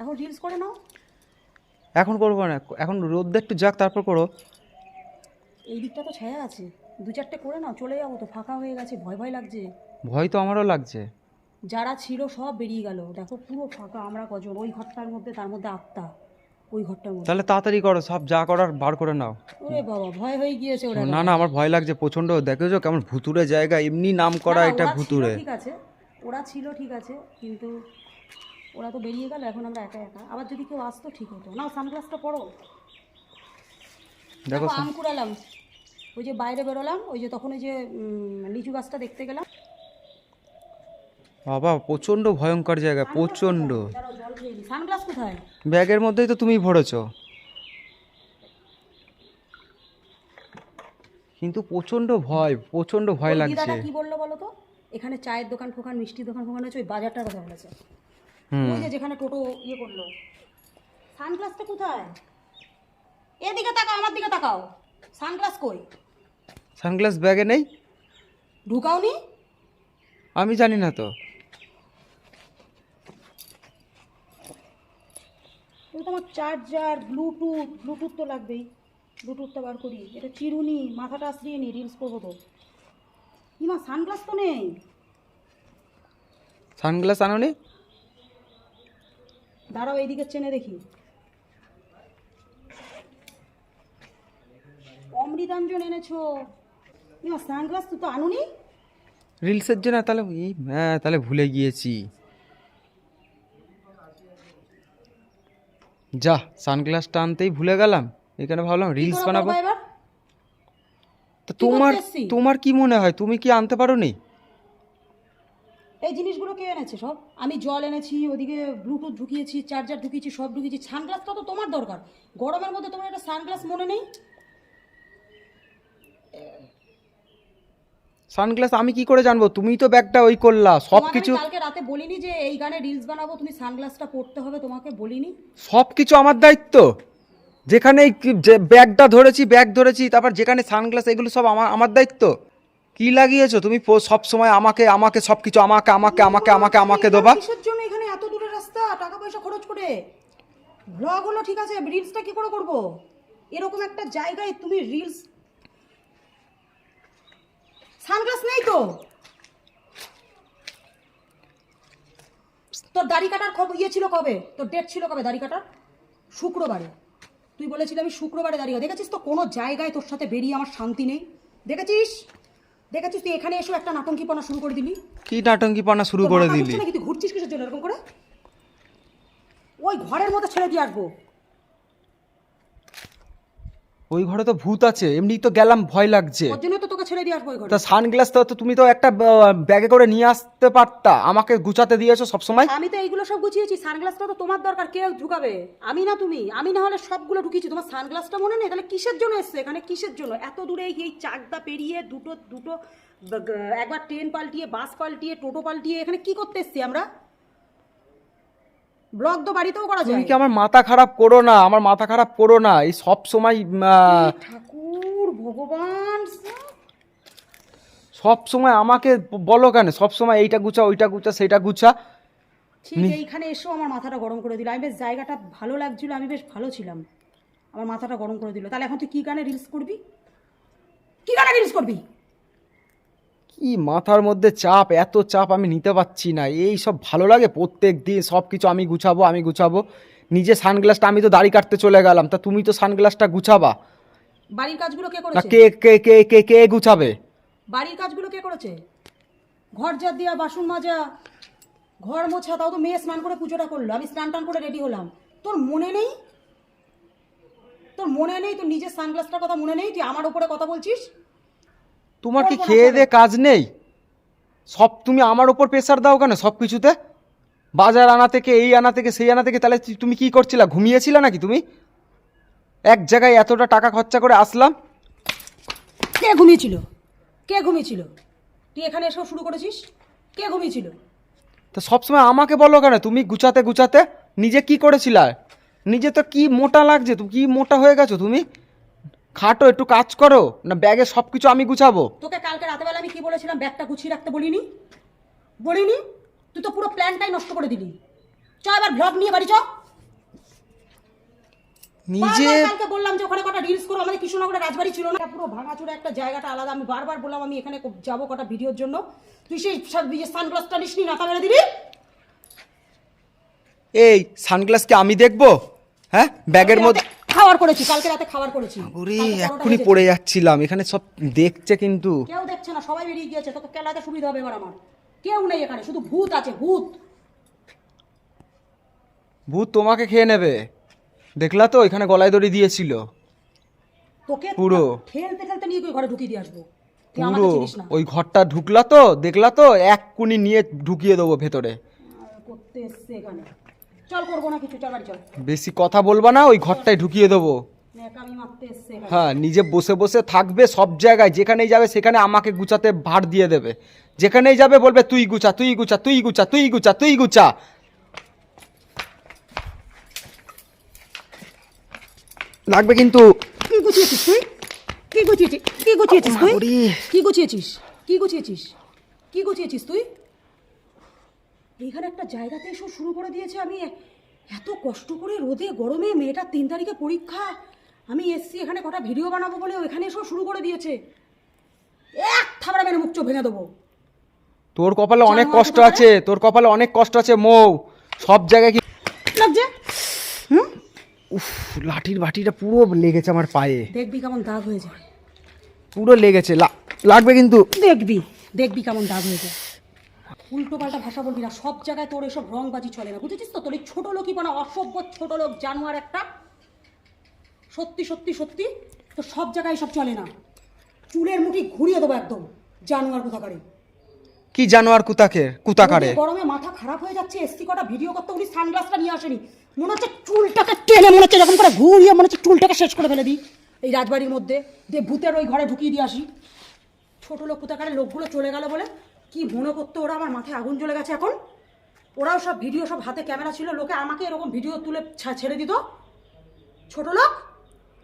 এখন রিলস করে নাও। এখন করব না এখন রোদ্দে একটু যাক তারপর করো। এই দিকটা তো ছায়া আছে। দু চারটে করে নাও চলে যাব তো ফাঁকা হয়ে গেছে ভয় ভয় লাগছে। ভয় তো আমারও লাগছে। যারা ছিল সব বেরিয়ে গেল। দেখো পুরো ফাঁকা আমরা কজন? ওই ঘরটার মধ্যে তার মধ্যে আত্মা। ওই ঘরটার মধ্যে। তাহলে তাড়াতাড়ি করো সব যা করার বার করে নাও। ওরে বাবা ভয় হয়ে গিয়েছে ওরা না না আমার ভয় লাগছে প্রচণ্ড দেখেছ কেমন ভুতুরে জায়গা এমনি নাম করা এটা ভুতুরে ঠিক আছে। ওরা ছিল ঠিক আছে কিন্তু ওরা তো বেরিয়ে গেল এখন আমরা একা একা। আবার যদি কেউ আসতো ঠিক হতো। না সানগ্লাসটা পরো। দেখো আম কুড়ালাম। ওই যে বাইরে বেরোলাম ওই যে তখন ওই যে লিচু গাছটা দেখতে গেলাম। বাবা প্রচণ্ড ভয়ঙ্কর জায়গা প্রচণ্ড সানগ্লাস কোথায়? ব্যাগের মধ্যেই তো তুমি ভরেছো। কিন্তু প্রচণ্ড ভয় প্রচণ্ড ভয় লাগছে। কি বলল বলো তো? এখানে চায়ের দোকান ফোকান মিষ্টি দোকান ফোকান হচ্ছে ওই বাজারটার কথা বলেছে। ওই যে যেখানে টোটো ইয়ে করল। সানগ্লাসটা কোথায়? এদিকে তাকাও আমার দিকে তাকাও। সানগ্লাস কই? সানগ্লাস ব্যাগে নেই? ঢুকাওনি? আমি জানি না তো। তোমার চার্জার ব্লুটুথ ব্লুটুথ তো লাগবেই। ব্লুটুথটা বার করি। এটা চিরুনি মাথাটা আশ্রিয়ে নি রিলস করব তো। ইমা সানগ্লাস তো নেই। সানগ্লাস আনো আনোনি? দাঁড়াও এইদিকে চেনে দেখি। অমৃতাঞ্জন এনেছো। সানগ্লাস তো আনুনি? রিলসের জন্য তাহলে এই হ্যাঁ তাহলে ভুলে গিয়েছি। যা সানগ্লাসটা আনতেই ভুলে গেলাম। এখানে ভাবলাম রিলস বানাবো। তো তোমার তোমার কি মনে হয়? তুমি কি আনতে পারো নি এই জিনিসগুলো কে এনেছে সব? আমি জল এনেছি ওদিকে ব্লুটুথ ঢুকিয়েছি চার্জার ঢুকিয়েছি সব ঢুকিয়েছি। সানগ্লাসটা তো তোমার দরকার। গরমের মধ্যে তোমার একটা সানগ্লাস মনে নেই? সানগ্লাস আমি কি করে জানব? তুমি তো ব্যাগটা ওই করলা সব কিছু কালকে রাতে বলিনি যে এই গানে রিলস বানাবো তুমি সানগ্লাসটা পড়তে হবে তোমাকে বলিনি? সব কিছু আমার দায়িত্ব। যেখানে ব্যাগটা ধরেছি ব্যাগ ধরেছি তারপর যেখানে সানগ্লাস এগুলো সব আমার আমার দায়িত্ব। কি লাগিয়েছো? তুমি সব সময় আমাকে আমাকে সব কিছু আমাকে আমাকে আমাকে আমাকে আমাকে দেবা। কিসের জন্য এখানে এত দূরের রাস্তা? টাকা পয়সা খরচ করে। ব্লগ হলো ঠিক আছে রিলসটা কি করে করব? এরকম একটা জায়গায় তুমি রিলস সানগ্লাস নেই তো? তোর দাড়ি কাটার খবর ইয়ে ছিল কবে? তোর ডেট ছিল কবে দাড়ি কাটার? শুক্রবারে। তুই বলেছিলি আমি শুক্রবারে দাঁড়িয়ে দেখেছিস তো কোনো জায়গায় তোর সাথে বেরিয়ে আমার শান্তি নেই? দেখেছিস? দেখেছিস তুই এখানে এসো একটা নাটঙ্কিপনা শুরু করে দিলি? কি নাটঙ্কি পানা শুরু করে দিলি? নাকি তুই ঘুরছিস কিসের জন্য এরকম করে? ওই ঘরের মধ্যে ছেড়ে দিয়ে আসব। ওই ঘরে তো ভূত আছে এমনি তো গেলাম ভয় লাগছে। ওর জন্য তো তোকে ছেড়ে দিয়ে আসব ওই ঘরে। তা সানগ্লাস তো তো তুমি তো একটা ব্যাগে করে নিয়ে আসতে পারতা আমাকে গুছাতে দিয়েছ সব সময় আমি তো এইগুলো সব গুছিয়েছি সানগ্লাসটা তো তোমার দরকার কে ঢুকাবে? আমি না তুমি আমি না হলে সবগুলো ঢুকিয়েছি তোমার সানগ্লাসটা মনে নেই? তাহলে কিসের জন্য এসছো এখানে? কিসের জন্য? এত দূরে এই- এই চাকদা পেরিয়ে দুটো দুটো ব- গ- একবার ট্রেন পাল্টিয়ে বাস পাল্টিয়ে টোটো পাল্টিয়ে এখানে কি করতে এসছি আমরা? ব্লগ তো বাড়িতেও করা তুমি যায়। কি আমার মাথা খারাপ করো না? আমার মাথা খারাপ করো না। এই সব সময় ঠাকুর ভগবান সব। সময় আমাকে বলো কেন? সব সময় এইটা গুছা ওইটা গুছা সেটা গুছা। ঠিক এইখানে এসো আমার মাথাটা গরম করে দিল। আমি বেশ জায়গাটা ভালো লাগছিল আমি বেশ ভালো ছিলাম। আমার মাথাটা গরম করে দিল। তাহলে এখন তুই কি গানে রিলস করবি? কি গানে রিলস করবি? কি মাথার মধ্যে চাপ এত চাপ আমি নিতে পারছি না। এই সব ভালো লাগে প্রত্যেক দিন সব কিছু আমি গুছাবো আমি গুছাবো। নিজে সানগ্লাসটা আমি তো দাড়ি কাটতে চলে গেলাম তা তুমি তো সানগ্লাসটা গুছাবা। বাড়ির কাজগুলো কে করেছে? কে কে কে কে কে গুছাবে? বাড়ির কাজগুলো কে করেছে? ঘর ঝাড় দিয়া বাসন মাজা ঘর মোছা তাও তো মেয়ে স্নান করে পুজোটা করল। আমি স্নান টান করে রেডি হলাম। তোর মনে নেই? তোর মনে নেই? তোর নিজের সানগ্লাসটার কথা মনে নেই? তুই আমার উপরে কথা বলছিস? তোমার কি খেয়ে? দে কাজ নেই? সব তুমি আমার ওপর প্রেশার দাও কেন সব কিছুতে? বাজার আনা থেকে এই আনা থেকে সেই আনা থেকে তাহলে তুমি কি করছিলা? ঘুমিয়েছিলে নাকি তুমি? এক জায়গায় এতটা টাকা খরচা করে আসলাম। কে ঘুমিয়েছিল? কে ঘুমিয়েছিল? তুই এখানে এসেও শুরু করেছিস? কে ঘুমিয়েছিল? তো সবসময় আমাকে বলো কেন? তুমি গুছাতে গুছাতে নিজে কি করেছিলা? নিজে তো কি মোটা লাগছে? তুমি কি মোটা হয়ে গেছো তুমি? খাটো একটু কাজ করো না ব্যাগে সব কিছু আমি গুছাবো। তোকে কালকে রাতেবেলা আমি কি বলেছিলাম? ব্যাগটা গুছিয়ে রাখতে বলিনি? বলিনি? তুই তো পুরো প্ল্যানটাই নষ্ট করে দিলি। চ এবার ব্লগ নিয়ে বাড়ি চ। নিজে কালকে বললাম যে ওখানে কটা রিলস করো আমাদের কৃষ্ণনগরে রাজবাড়ি ছিল না। পুরো ভাঙাচোরা একটা জায়গাটা আলাদা। আমি বারবার বললাম আমি এখানে যাব কটা ভিডিওর জন্য। তুই সেই সব সানগ্লাসটা নিসনি না কামেরা দিবি এই সানগ্লাস কি আমি দেখব? হ্যাঁ? ব্যাগের মধ্যে খাওয়ার করেছি কালকে রাতে খাওয়ার করেছি। ওরে এক্ষুনি পড়ে যাচ্ছিলাম এখানে সব দেখছে কিন্তু। কেউ দেখছে না সবাই বেরিয়ে গিয়েছে তোকে কেলাতে সুবিধা হবে এবার আমার। কেউ নেই এখানে শুধু ভূত আছে ভূত। ভূত তোমাকে খেয়ে নেবে। দেখলা তো এখানে গলায় দড়ি দিয়েছিল। তোকে পুরো। ঠেলতে ঠেলতে নিয়ে গিয়ে ঘরে ঢুকিয়ে দিয়ে আসব। পুরো। ওই ঘরটা ঢুকলা তো দেখলা তো এক কুনি নিয়ে ঢুকিয়ে দেবো ভেতরে। করতে এসছে এখানে। চল করব না কিছু চল বাড়ি চল। বেশি কথা বলবা না ওই ঘরটায় ঢুকিয়ে দেবো। হ্যাঁ নিজে বসে বসে থাকবে সব জায়গায় যেখানেই যাবে সেখানে আমাকে গুছাতে ভার দিয়ে দেবে। যেখানেই যাবে বলবে তুই গুছা তুই গুছা তুই গুছা তুই গুছা তুই গুছা। লাগবে কিন্তু। কি গুছিয়েছিস তুই? কি গুছিয়েছিস কি গুছিয়েছিস তুই। কি গুছিয়েছিস? কি গুছিয়েছিস? কি গুছিয়েছিস তুই? এইখানে একটা জায়গাতে এসে শুরু করে দিয়েছে আমি। এত কষ্ট করে রোদে গরমে মেয়েটার তিন তারিখে পরীক্ষা। আমি এসছি এখানে কটা ভিডিও বানাবো বলে এখানে এসেও শুরু করে দিয়েছে। এক থাবড়া মেরে মুখ চোখ ভেঙে দেবো। তোর কপালে অনেক কষ্ট আছে তোর কপালে অনেক কষ্ট আছে মৌ। সব জায়গায় কি লাগছে? হুম? উফ লাঠির বাটিটা পুরো লেগেছে আমার পায়ে। দেখবি কেমন দাগ হয়ে যায়। পুরো লেগেছে লাগবে কিন্তু। দেখবি দেখবি কেমন দাগ হয়ে যায়। উল্টো পাল্টা ভাষা বলবি না সব জায়গায় তোর এসব রংবাজি চলে না বুঝেছিস তো তোর? এই ছোট লোকই মানে অসভ্য ছোট লোক জানোয়ার একটা। সত্যি সত্যি সত্যি তো সব জায়গায় সব চলে না। চুলের মুঠি ঘুরিয়ে দেবো একদম জানোয়ার কোথাকারে। কি জানোয়ার কুতাকে কুতাকারে? গরমে মাথা খারাপ হয়ে যাচ্ছে এসছি কটা ভিডিও করতে উনি সানগ্লাসটা নিয়ে আসেনি। মনে হচ্ছে চুলটাকে টেনে মনে হচ্ছে যখন করে ঘুরিয়ে মনে হচ্ছে চুলটাকে শেষ করে ফেলে দিই এই রাজবাড়ির মধ্যে। দিয়ে ভূতের ওই ঘরে ঢুকিয়ে দিয়ে আসি। ছোট লোক কোথাকারে লোকগুলো চলে গেল বলে কি মনে করতো ওরা আমার মাথায় আগুন জ্বলে গেছে এখন? ওরাও সব ভিডিও সব হাতে ক্যামেরা ছিল লোকে আমাকে এরকম ভিডিও তুলে ছেড়ে দিত। ছোট লোক?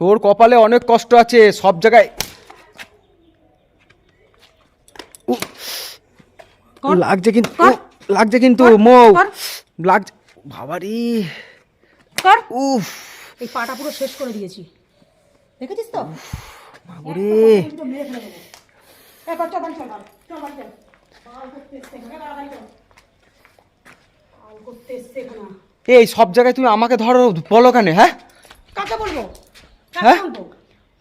তোর কপালে অনেক কষ্ট আছে সব জায়গায় লাগছে কিন্তু লাগছে কিন্তু মৌ। লাগছে বাবারি। কর। উফ। এই পাটা পুরো শেষ করে দিয়েছি। দেখেছিস তো? বাবুরে। চল, চল চল। এই সব জায়গায় তুমি আমাকে ধরো বলো কেন হ্যাঁ? কাকে বলব? হ্যাঁ?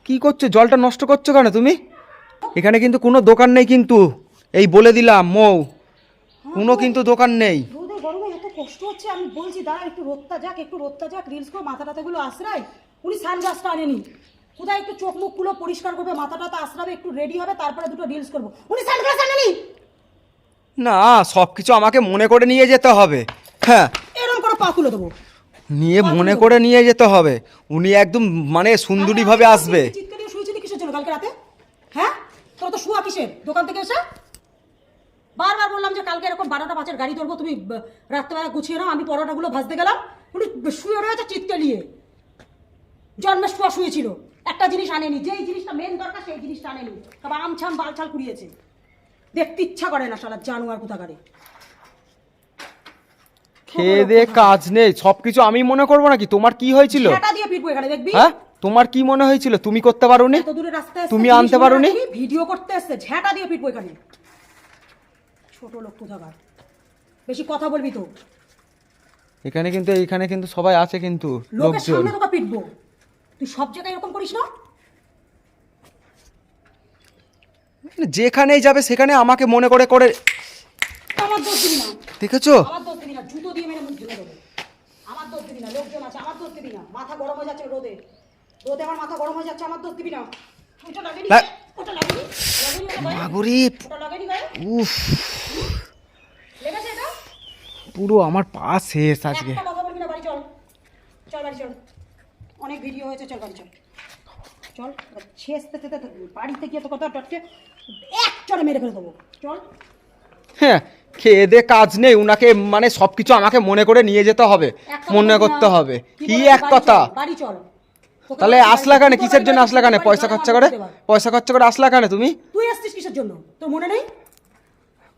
কি করছ? জলটা নষ্ট করছ কেন তুমি? এখানে কিন্তু কোনো দোকান নেই কিন্তু। এই বলে দিলাম মৌ। কোনো কিন্তু দোকান নেই। গরমে এত কষ্ট হচ্ছে আমি বলছি দাঁড়া একটু রোদটা যাক একটু রোদটা যাক রিলস করে মাথা টাথাগুলো আশ্রায়। উনি সানগ্লাসটা আনেনি। কোথায় একটু চোখ মুখগুলো পরিষ্কার করবে মাথা টাথা আশ্রাবে একটু রেডি হবে তারপরে দুটো রিলস করব। উনি সানগ্লাস আনেনি! না সব কিছু আমাকে মনে করে নিয়ে যেতে হবে। হ্যাঁ। এরকম করে পা খুলে দেবো। নিয়ে মনে করে নিয়ে যেতে হবে। উনি একদম মানে সুন্দরীভাবে আসবে। চিৎকার দিয়ে শুয়েছিলি কিসের জন্য কালকে রাতে? হ্যাঁ? তোর তো শুয়া কিসের? দোকান থেকে এসে? বারবার বললাম যে কালকে এরকম বারোটা পাঁচের গাড়ি ধরবো তুমি রাত্রেবেলা গুছিয়ে নাও আমি পরোটাগুলো ভাজতে গেলাম। উনি শুয়ে রয়েছে চিৎকে নিয়ে। জন্মের শুয়া শুয়েছিল। একটা জিনিস আনেনি যেই জিনিসটা মেন দরকার সেই জিনিসটা আনেনি। তবে আমছাম বালছাল কুড়িয়েছে। দেখতে ইচ্ছা করে না শালা জানোয়ার কোথাকারে। খেয়ে দে কাজ নেই সব কিছু আমি মনে করব নাকি? তোমার কি হয়েছিল? ঝাঁটা দিয়ে পিটবো এখানে দেখবি? হ্যাঁ? তোমার কি মনে হয়েছিল? তুমি করতে পারোনি? এত দূরে রাস্তায় এসছে, তুমি জিনিস আনতে মনে পারোনি? রাখবি, ভিডিও করতে এসছে ঝ্যাঁটা দিয়ে পিটবো এখানে। ছোট লোক কোথাকার? বেশি কথা বলবি তো। এখানে কিন্তু এইখানে কিন্তু সবাই আছে কিন্তু লোকের লোকজন। সামনে তোকে পিটবো তুই সব জায়গায় এরকম করিস না? যেখানেই যাবে সেখানে আমাকে মনে করে করে আমার দোষ দিবি না। দেখেছ? আমার দোষ দিবি না জুতো দিয়ে মেরে মুখ ধুয়ে দেবো। আমার দোষ দিবি না লোকজন আছে আমার দোষ দিবি না। মাথা গরম হয়ে যাচ্ছে রোদে। রোদে আমার মাথা গরম হয়ে যাচ্ছে আমার দোষ দিবি না। ওটা লাগেনি লা- ওটা লাগেনি? লাগেনি ওটা গায়ে? মাগুরি। ওটা লাগেনি উফ। লেগেছে এটা? পুরো আমার পা শেষ আজকে। একটা কথা বলবি না বাড়ি চল। চল বাড়ি চল। অনেক ভিডিও হয়েছে চল বাড়ি চল। চল তেতে বাড়িতে গিয়ে তো কথা টটকে এক চলে মেরে ফেলে দেবো। চল। হ্যাঁ খেয়ে দে কাজ নেই উনাকে মানে সব কিছু আমাকে মনে করে নিয়ে যেতে হবে মনে করতে হবে। কি এক কথা? চল, বাড়ি চল। তাহলে আসলা কেন। কিসের জন্য আসলা কেন? পয়সা খরচা করে? পয়সা খরচা করে আসলা কেন তুমি? তুই আসছিস কিসের জন্য? তোর মনে নেই?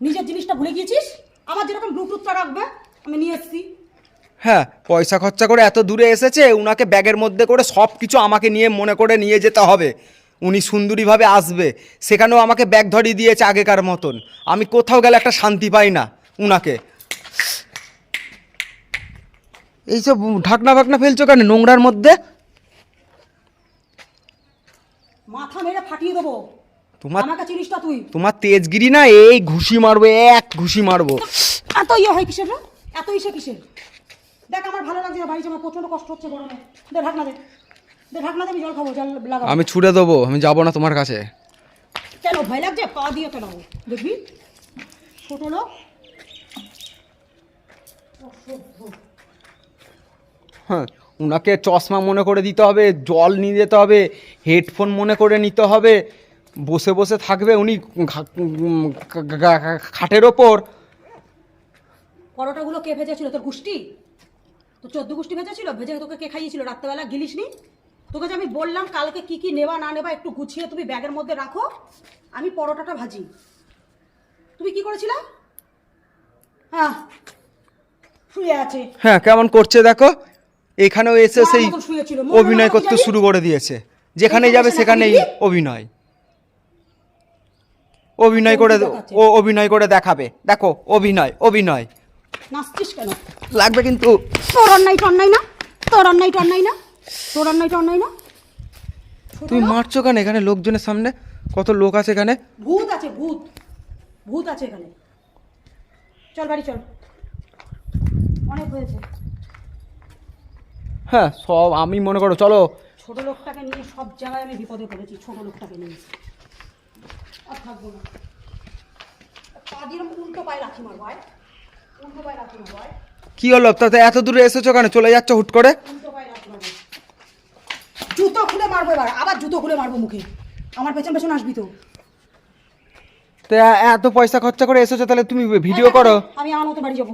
নিজের জিনিসটা ভুলে গিয়েছিস? আমার যেরকম ব্লুটুথটা রাখবে আমি নিয়ে এসেছি। হ্যাঁ পয়সা খরচা করে এত দূরে এসেছে উনাকে ব্যাগের মধ্যে করে সব কিছু আমাকে নিয়ে মনে করে নিয়ে যেতে হবে। উনি সুন্দরীভাবে আসবে। সেখানেও আমাকে ব্যাগ ধরিয়ে দিয়েছে আগেকার মতন। আমি কোথাও গেলে একটা শান্তি পাই না উনাকে। এইসব ঢাকনা ফাকনা ফেলছো কেন নোংরার মধ্যে? মাথা মেরে ফাটিয়ে দেবো। তোমার আমাকে তুই। তোমার তেজগিরি না এই ঘুষি মারবো এক ঘুষি মারবো। এত ইয়ে হয় কিসের এত ইসে কিসের? দেখ আমার ভালো লাগছে না বাড়ি আমার প্রচণ্ড কষ্ট হচ্ছে গরমে। দে ঢাকনা দে। দে ঢাকনা দে আমি জল খাব জল লাগাবো। আমি ছুড়ে দেবো আমি যাব না তোমার কাছে। কেন ভয় লাগছে? পা দিয়ে দেখবি? ছোট লোক। হ্যাঁ ওনাকে চশমা মনে করে দিতে হবে জল নিয়ে যেতে হবে হেডফোন মনে করে নিতে হবে। বসে বসে থাকবে উনি খাটের ওপর। পরোটাগুলো কে ভেজেছিল তোর গুষ্টি তো চোদ্দ গুষ্টি ভেজেছিল ভেজে তোকে কে খাইয়েছিল? রাত্রেবেলা গিলিস নি? তোকে যে আমি বললাম কালকে কি কি নেবা না নেবা একটু গুছিয়ে তুমি ব্যাগের মধ্যে রাখো আমি পরোটাটা ভাজি। তুমি কি করেছিলে? হ্যাঁ শুয়ে আছে। হ্যাঁ কেমন করছে দেখো? এখানেও এসে সেই অভিনয় করতে শুরু করে দিয়েছে। যেখানে যাবে সেখানেই অভিনয়। অভিনয় করে ও অভিনয় করে দেখাবে। দেখো অভিনয় অভিনয়। নাচছিস কেন? লাগবে কিন্তু। তোর অন্যায় টন্যায় না? তোর অন্যায় টন্যায় না? তোর অন্যায় টন্যায় না? তুমি মারছো কেন এখানে লোকজনের সামনে? কত লোক আছে এখানে? ভূত আছে ভূত। ভূত আছে এখানে। চল বাড়ি চল। অনেক হয়েছে। হ্যাঁ সব আমি মনে করো চলো। ছোট লোকটাকে নিয়ে সব জায়গায় আমি বিপদে পড়েছি ছোট লোকটাকে নিয়ে। আর থাকব না। পা দিয়ে এরকম উল্টো পায়ে লাথি মারবো আয়। কি হলো? তাতে এত দূরে এসেছ কেন? চলে যাচ্ছ হুট করে? জুতো খুলে মারবো এবার। আবার জুতো খুলে মারবো মুখে। আমার পেছন পেছন আসবি তো। তো এত পয়সা খরচা করে এসেছ তাহলে তুমি ভিডিও করো। আমি আমার মতো বাড়ি যাব।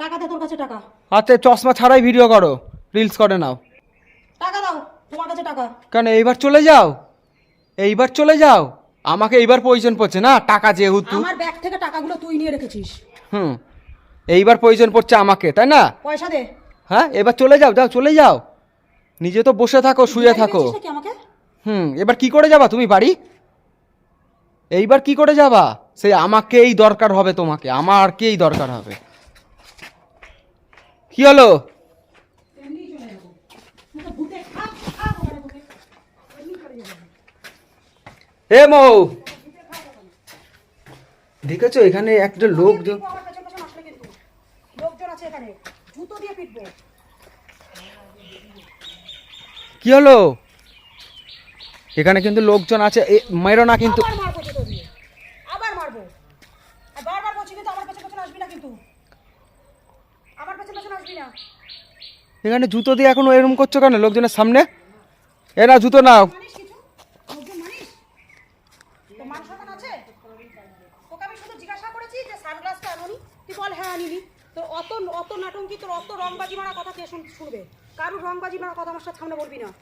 টাকা দে তোর কাছে টাকা। হাতে চশমা ছাড়াই ভিডিও করো। রিলস করে নাও। টাকা দাও তোমার কাছে টাকা। কেন এইবার চলে যাও? এইবার চলে যাও? আমাকে এইবার প্রয়োজন পড়ছে না টাকা যেহেতু। আমার ব্যাগ থেকে টাকাগুলো তুই নিয়ে রেখেছিস। হুম এইবার প্রয়োজন পড়ছে আমাকে তাই না? পয়সা দে। হ্যাঁ এবার চলে যাও যাও চলে যাও। নিজে তো বসে থাকো শুয়ে থাকো। হুম এবার কি করে যাবা তুমি বাড়ি? এইবার কি করে যাবা? সেই আমাকেই দরকার হবে তোমাকে আমার কেই দরকার হবে। কি হলো? এ চলে যাব তুই তো ভূতে খা খা ওখানে ভূতে এমনি চলে যাব হে মৌ দেখেছ? এখানে একটা লোক লোকজন আছে এখানে। দিয়ে পিটবো। কি হলো? এখানে কিন্তু লোকজন আছে। মেরো না কিন্তু। আবার মারবো জুতো দিয়ে। আবার মারবো। আর বারবার বলছি কিন্তু আমার পেছন পেছন আসবি না কিন্তু। আমার পেছন পেছন আসবি না। এখানে জুতো দিয়ে এখন এরকম করছ কেন লোকজনের সামনে? এ না জুতো নাও মানিস কিছু লোকজন মানিস তো মান সম্মান আছে তোকে আমি শুধু জিজ্ঞাসা করেছি যে সানগ্লাসটা আনোনি তুই বল হ্যাঁ আনিনি তোর অত অত নাটঙ্কিত, অত রংবাজি মারা কথা কে শুন- শুনবে? কারোর রংবাজি মারা কথা আমার সামনে বলবি না।